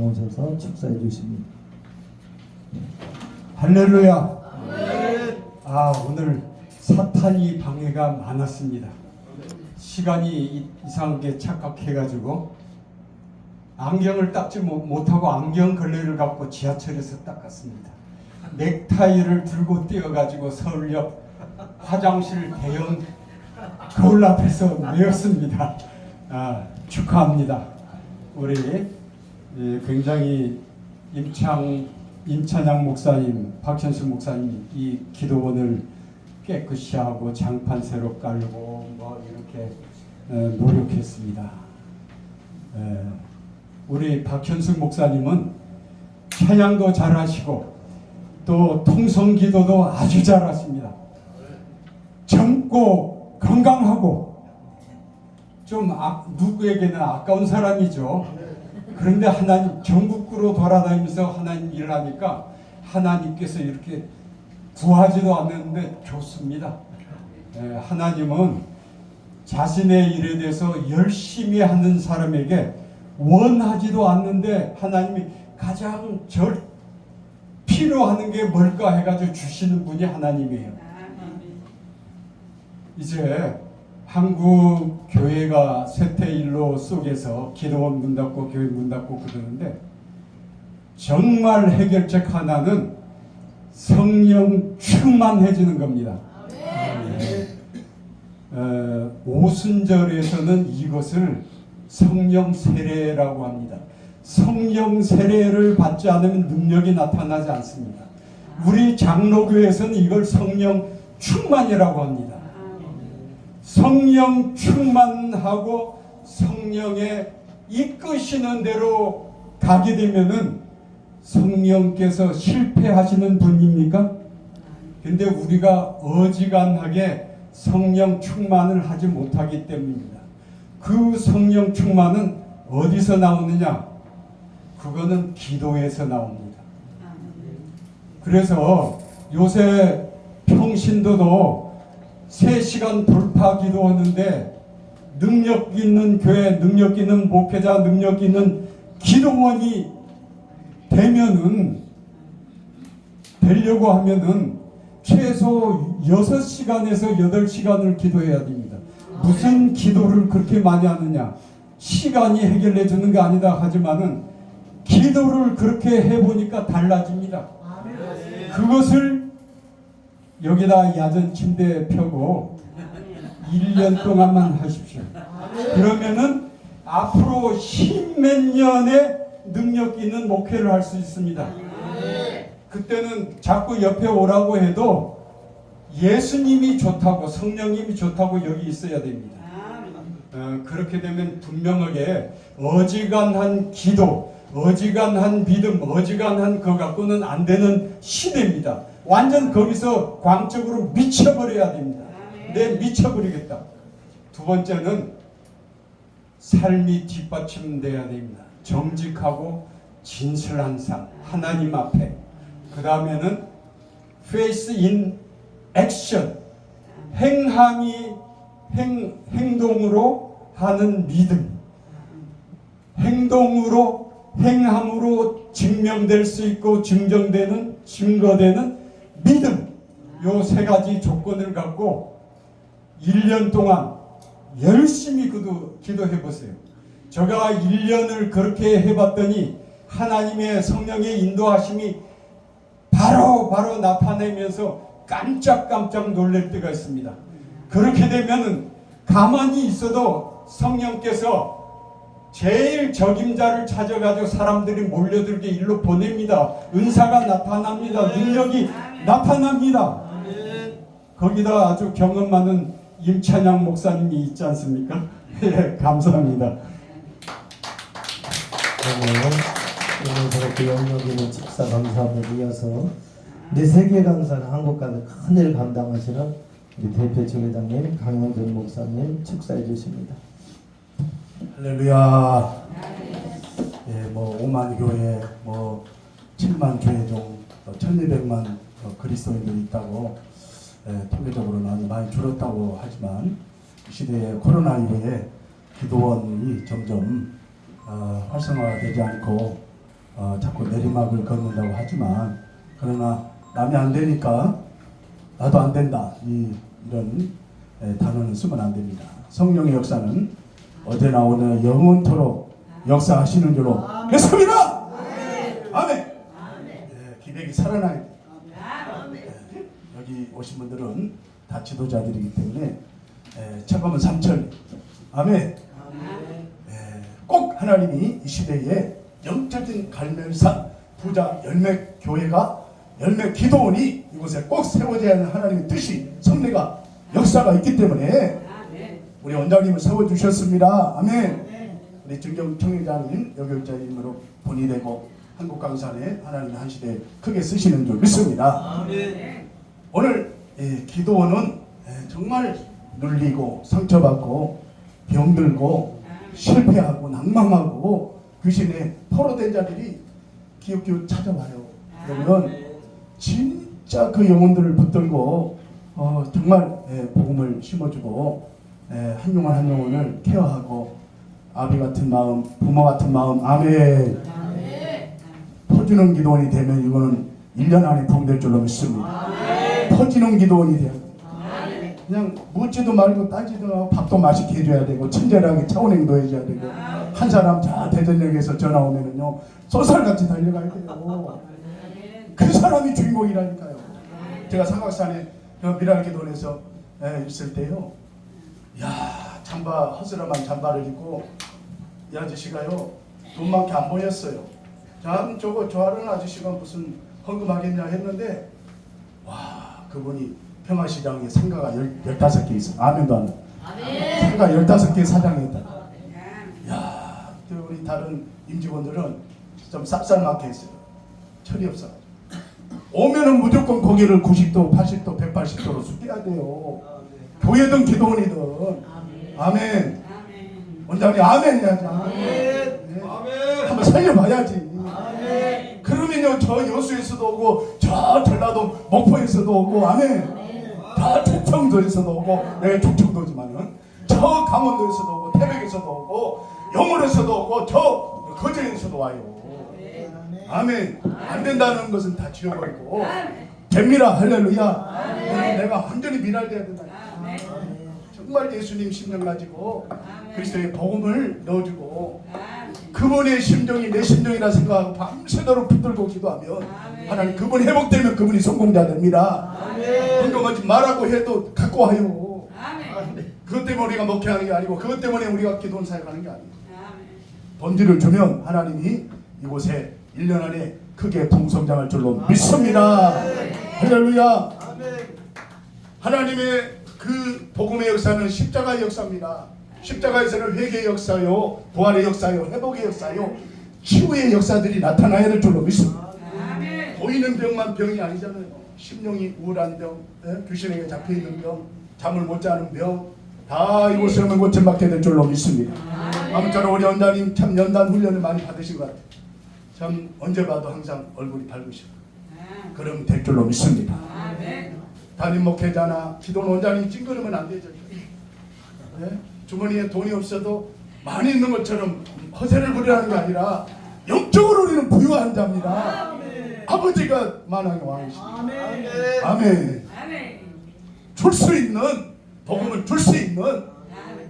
나오셔서 축사해 주십니다. 할렐루야. 아 오늘 사탄이 방해가 많았습니다. 시간이 이- 이상하게 착각해가지고 안경을 닦지 못- 못하고 안경 걸레를 갖고 지하철에서 닦았습니다. 넥타이를 들고 뛰어가지고 서울역 화장실 대형 거울 앞에서 내었습니다. 아, 축하합니다. 우리 예, 굉장히 임창 임찬양 목사님, 박현수 목사님 이 기도원을 깨끗이 하고 장판 새로 깔고 뭐 이렇게 어, 노력했습니다. 에, 우리 박현수 목사님은 찬양도 잘하시고 또 통성기도도 아주 잘하십니다. 젊고 건강하고 좀 아, 누구에게는 아까운 사람이죠. 그런데 하나님 전국구로 돌아다니면서 하나님 일을 하니까 하나님께서 이렇게 구하지도 않는데 좋습니다. 예, 하나님은 자신의 일에 대해서 열심히 하는 사람에게 원하지도 않는데 하나님이 가장 절 필요하는 게 뭘까 해가지고 주시는 분이 하나님이에요. 이제 한국 교회가 쇠퇴일로 속에서 기도원 문 닫고 교회 문 닫고 그러는데 정말 해결책 하나는 성령 충만해지는 겁니다. 어, 오순절에서는 이것을 성령 세례라고 합니다. 성령 세례를 받지 않으면 능력이 나타나지 않습니다. 우리 장로교에서는 이걸 성령 충만이라고 합니다. 성령 충만하고 성령의 이끄시는 대로 가게 되면은 성령께서 실패하시는 분입니까? 근데 우리가 어지간하게 성령 충만을 하지 못하기 때문입니다. 그 성령 충만은 어디서 나오느냐? 그거는 기도에서 나옵니다. 그래서 요새 평신도도 3시간 돌파 기도하는데 능력 있는 교회, 능력 있는 목회자, 능력 있는 기도원이 되면은 되려고 하면은 최소 6시간에서 8시간을 기도해야 됩니다. 무슨 기도를 그렇게 많이 하느냐? 시간이 해결해 주는 게 아니다 하지만은 기도를 그렇게 해 보니까 달라집니다. 그것을 여기다 야전 침대 펴고 1년 동안만 하십시오. 그러면은 앞으로 십몇 년의 능력 있는 목회를 할 수 있습니다. 그때는 자꾸 옆에 오라고 해도 예수님이 좋다고 성령님이 좋다고 여기 있어야 됩니다. 어, 그렇게 되면 분명하게 어지간한 기도, 어지간한 믿음, 어지간한 거 갖고는 안 되는 시대입니다. 완전 거기서 광적으로 미쳐버려야 됩니다. 내 미쳐버리겠다. 두 번째는 삶이 뒷받침돼야 됩니다. 정직하고 진실한 삶, 하나님 앞에. 그 다음에는 face in action, 행함이 행, 행동으로 하는 믿음. 행동으로 행함으로 증명될 수 있고 증정되는 증거되는 믿음. 요 세 가지 조건을 갖고 1년 동안 열심히 기도, 기도해 보세요. 제가 1년을 그렇게 해봤더니 하나님의 성령의 인도하심이 바로 바로 나타내면서 깜짝깜짝 놀랄 때가 있습니다. 그렇게 되면은 가만히 있어도 성령께서 제일 적임자를 찾아가지고 사람들이 몰려들게 일로 보냅니다. 은사가 나타납니다. 능력이 나타납니다. 거기다 아주 경험 많은 임찬양 목사님이 있지 않습니까? 예, 감사합니다. 오늘 저렇게 영역 있는 집사 감사함을 이어서 우리 세계 강사는 한국 가서 큰일 감당하시는 우리 대표 지회장님 강영준 목사님 축사해 주십니다. 할렐루야. 예, 뭐 5만 교회, 뭐 7만 교회 종, 1,200만 어, 그리스도인들이 있다고 예, 통계적으로는 많이 줄었다고 하지만 이 시대에 코로나 이후에 기도원이 점점 어, 활성화되지 않고 어, 자꾸 내리막을 걷는다고 하지만 그러나 남이 안 되니까 나도 안 된다 이, 이런 에, 단어는 쓰면 안 됩니다. 성령의 역사는 어제나 오늘 영원토록 역사하시는 줄로 믿습니다. 아멘. 예, 기백이 살아나야 돼. 예, 오신 분들은 다 지도자들이기 때문에 예, 잠깐만 삼천 아멘. 예, 꼭 하나님이 이 시대에 영적인 갈멜사 부자 열매 교회가 열매 기도원이 이곳에 꼭 세워져야 하는 하나님의 뜻이 성례가 역사가 있기 때문에 우리 원장님을 세워 주셨습니다. 아멘. 우리 증경 총회장님 여교육자님으로 본의되고 한국 강산에 하나님 한 시대 크게 쓰시는 줄 믿습니다. 오늘 예, 기도원은 예, 정말 눌리고 상처받고 병들고 실패하고 낭망하고 귀신에 포로된 자들이 기웃기웃 찾아와요. 그러면 진짜 그 영혼들을 붙들고 어, 정말 예, 복음을 심어주고 예, 한 영혼 한 영혼을 케어하고 아비 같은 마음, 부모 같은 마음, 아멘. 퍼주는 기도원이 되면 이거는 1년 안에 부흥될 줄로 믿습니다. 퍼지는 기도원이 돼요. 그냥 묻지도 말고 따지도 말고 밥도 맛있게 해줘야 되고 친절하게 차원행도 해줘야 되고 한 사람 자 대전역에서 전화 오면은요 쏘살같이 달려가야 돼요. 그 사람이 주인공이라니까요. 제가 삼각산에 그 미랄기도원에서 에, 있을 때요. 야 잠바 허스름한 잠바를 입고 이 아저씨가요 돈 많게 안 보였어요. 참 저거 좋아하는 아저씨가 무슨 헌금하겠냐 했는데 와 그분이 평화시장에 상가가 열, 15개 있어 아멘도 안 해. 상가 15개 사장이었다. 야, 또 우리 다른 임직원들은 좀 쌉쌀맞게 했어요. 철이 없어. 오면은 무조건 고개를 90도, 80도, 180도로 숙여야 돼요. 교회든 기도원이든. 아멘. 원장님 아멘 해야지. 아멘. 네. 한번 살려봐야지. 그러면요 저 여수에서도 오고 저 전라도 목포에서도 오고 아멘. 다 충청도에서도 오고 네 충청도지만은 저 강원도에서도 오고 태백에서도 오고 영월에서도 오고 저 거제에서도 와요. 아멘. 안 된다는 것은 다 지워버리고 됩니다. 할렐루야. 내가 완전히 미랄돼야 된다. 정말 예수님 심령 가지고 그리스도의 복음을 넣어주고 그분의 심정이 내 심정이라 생각하고 밤새도록 붙들고 기도하면 하나님 그분 회복되면 그분이 성공자 됩니다. 헌금하지 말라고 해도 갖고 와요. 그것 때문에 우리가 목회하는 게 아니고 그것 때문에 우리가 기도원 사역하는 게 아니에요. 본질을 주면 하나님이 이곳에 1년 안에 크게 풍성장할 줄로 믿습니다. 할렐루야. 하나님의 그 복음의 역사는 십자가의 역사입니다. 십자가에서는 회개의 역사요, 부활의 역사요, 회복의 역사요, 치유의 역사들이 나타나야 될 줄로 믿습니다. 보이는 병만 병이 아니잖아요. 심령이 우울한 병, 예? 귀신에게 잡혀 있는 병, 잠을 못 자는 병, 다 이곳에 오면 고침받게 될 줄로 믿습니다. 아무쪼록 우리 원장님 참 연단 훈련을 많이 받으신 것 같아요. 참 언제 봐도 항상 얼굴이 밝으시고 그럼 될 줄로 믿습니다. 담임 목회자나 기도 원장님 찡그리면 안 되죠. 예? 주머니에 돈이 없어도 많이 있는 것처럼 허세를 부리라는 게 아니라 영적으로 우리는 부유한 자입니다. 아버지가 만왕의 왕이십니다. 아멘. 줄수 있는 복음을 줄 수 있는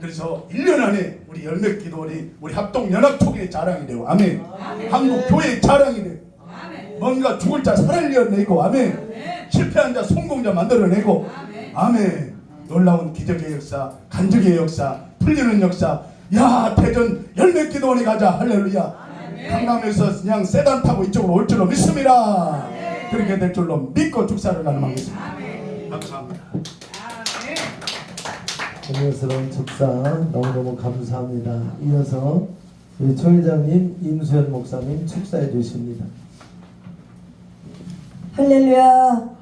그래서 1년 안에 우리 열매 기도원이 우리 합동 연합 촉의 자랑이 되고 아멘. 한국 교회의 자랑이 되고 뭔가 죽을 자 살려내고 아멘. 실패한 자 성공자 만들어내고 아멘. 놀라운 기적의 역사, 간증의 역사, 풀리는 역사. 야 대전 열매 기도원에 가자 할렐루야. 강남에서 그냥 세단 타고 이쪽으로 올 줄로 믿습니다. 그렇게 될 줄로 믿고 축사를 가능하겠습니다. 감사합니다. 은혜스러운 축사 너무너무 감사합니다. 이어서 우리 총회장님 임수현 목사님 축사해 주십니다. 할렐루야.